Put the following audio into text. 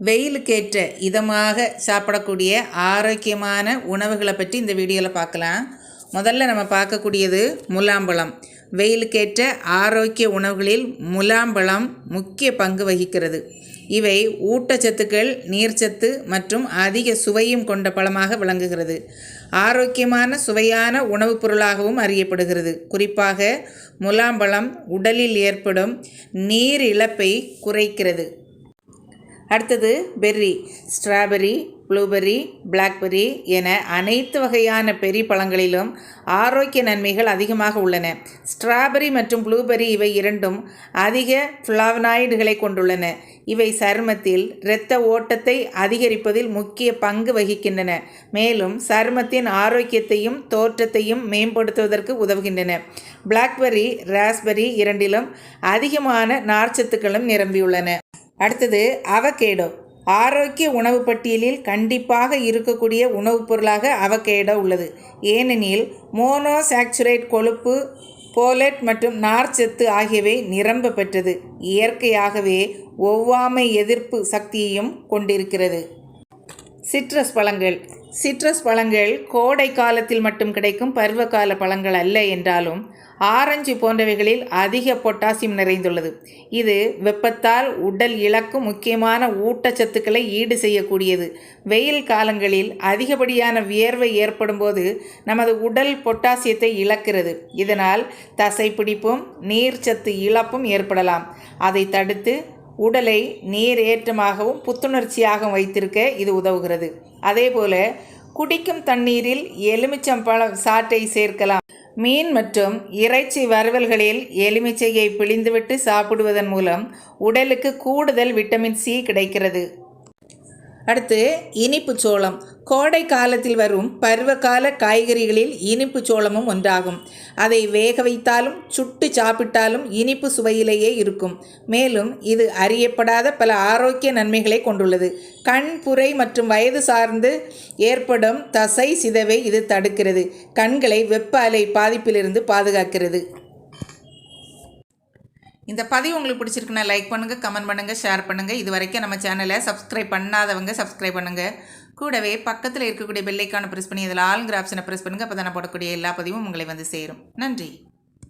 வெயிலுக்கேற்ற இதமாக சாப்பிடக்கூடிய ஆரோக்கியமான உணவுகளை பற்றி இந்த வீடியோவில் பார்க்கலாம். முதல்ல நம்ம பார்க்கக்கூடியது முலாம்பழம். வெயிலுக்கேற்ற ஆரோக்கிய உணவுகளில் முலாம்பழம் முக்கிய பங்கு வகிக்கிறது. இவை ஊட்டச்சத்துக்கள் நீர்ச்சத்து மற்றும் அதிக சுவையும் கொண்ட பழமாக விளங்குகிறது. ஆரோக்கியமான சுவையான உணவுப் பொருளாகவும் அறியப்படுகிறது. குறிப்பாக முலாம்பழம் உடலில் ஏற்படும் நீர் இழப்பை குறைக்கிறது. அடுத்தது பெர்ரி ஸ்ட்ராபெர்ரி ப்ளூபெர்ரி பிளாக்பெர்ரி என அனைத்து வகையான பெரி பழங்களிலும் ஆரோக்கிய நன்மைகள் அதிகமாக உள்ளன. ஸ்ட்ராபெர்ரி மற்றும் ப்ளூபெர்ரி இவை இரண்டும் அதிக ஃப்ளாவனாய்டுகளை கொண்டுள்ளன. இவை சருமத்தில் இரத்த ஓட்டத்தை அதிகரிப்பதில் முக்கிய பங்கு வகிக்கின்றன. மேலும் சருமத்தின் ஆரோக்கியத்தையும் தோற்றத்தையும் மேம்படுத்துவதற்கு உதவுகின்றன. பிளாக்பெர்ரி ராஸ்பெர்ரி இரண்டிலும் அதிகமான நார்ச்சத்துக்களும் நிரம்பியுள்ளன. அடுத்தது அவகேடோ. ஆரோக்கிய உணவு பட்டியலில் கண்டிப்பாக இருக்கக்கூடிய உணவுப் பொருளாக அவகேடோ உள்ளது. ஏனெனில் மோனோசாக்சுரேட் கொழுப்பு போலட் மற்றும் நார்ச்சத்து ஆகியவை நிரம்ப பெற்றது. இயற்கையாகவே ஒவ்வாமை எதிர்ப்பு சக்தியையும் கொண்டிருக்கிறது. சிட்ரஸ் பழங்கள். சிட்ரஸ் பழங்கள் கோடை காலத்தில் மட்டும் கிடைக்கும் பருவகால பழங்கள் அல்ல என்றாலும் ஆரஞ்சு போன்றவைகளில் அதிக பொட்டாசியம் நிறைந்துள்ளது. இது வெப்பத்தால் உடல் இழக்கும் முக்கியமான ஊட்டச்சத்துக்களை ஈடு செய்யக்கூடியது. வெயில் காலங்களில் அதிகப்படியான வியர்வை ஏற்படும் போது நமது உடல் பொட்டாசியத்தை இழக்கிறது. இதனால் தசைப்பிடிப்பும் நீர்ச்சத்து இழப்பும் ஏற்படலாம். அதை தடுத்து உடலை நீர் ஏற்றமாகவும் புத்துணர்ச்சியாகவும் வைத்திருக்க இது உதவுகிறது. அதேபோல குடிக்கும் தண்ணீரில் எலுமிச்சம்பழ சாற்றை சேர்க்கலாம். மீன் மற்றும் இறைச்சி வறுவல்களில் எலுமிச்சையை பிழிந்துவிட்டு சாப்பிடுவதன் மூலம் உடலுக்கு கூடுதல் விட்டமின் சி கிடைக்கிறது. அடுத்து இனிப்பு சோளம். கோடை காலத்தில் வரும் பருவகால காய்கறிகளில் இனிப்பு சோளமும் ஒன்றாகும். அதை வேக வைத்தாலும் சுட்டு சாப்பிட்டாலும் இனிப்பு சுவையிலேயே இருக்கும். மேலும் இது அறியப்படாத பல ஆரோக்கிய நன்மைகளை கொண்டுள்ளது. கண் புரை மற்றும் வயது சார்ந்து ஏற்படும் தசை சிதவை இது தடுக்கிறது. கண்களை வெப்ப அலை பாதிப்பிலிருந்து பாதுகாக்கிறது. இந்த பதிவு உங்களுக்கு பிடிச்சிருக்குன்னா லைக் பண்ணுங்கள் கமெண்ட் பண்ணுங்கள் ஷேர் பண்ணுங்கள் இது வரைக்கும் நம்ம சேனலை சப்ஸ்கிரைப் பண்ணாதவங்க சப்ஸ்கிரைப் பண்ணுங்கள் கூடவே பக்கத்தில் இருக்கக்கூடிய பெல்லைக்கான ப்ரெஸ் பண்ணி இதில் ஆளுங்கிற ஆப்ஷனை ப்ரெஸ் பண்ணுங்கள் அப்போ தான் போடக்கூடிய எல்லா பதிவும் உங்களை வந்து சேரும். நன்றி.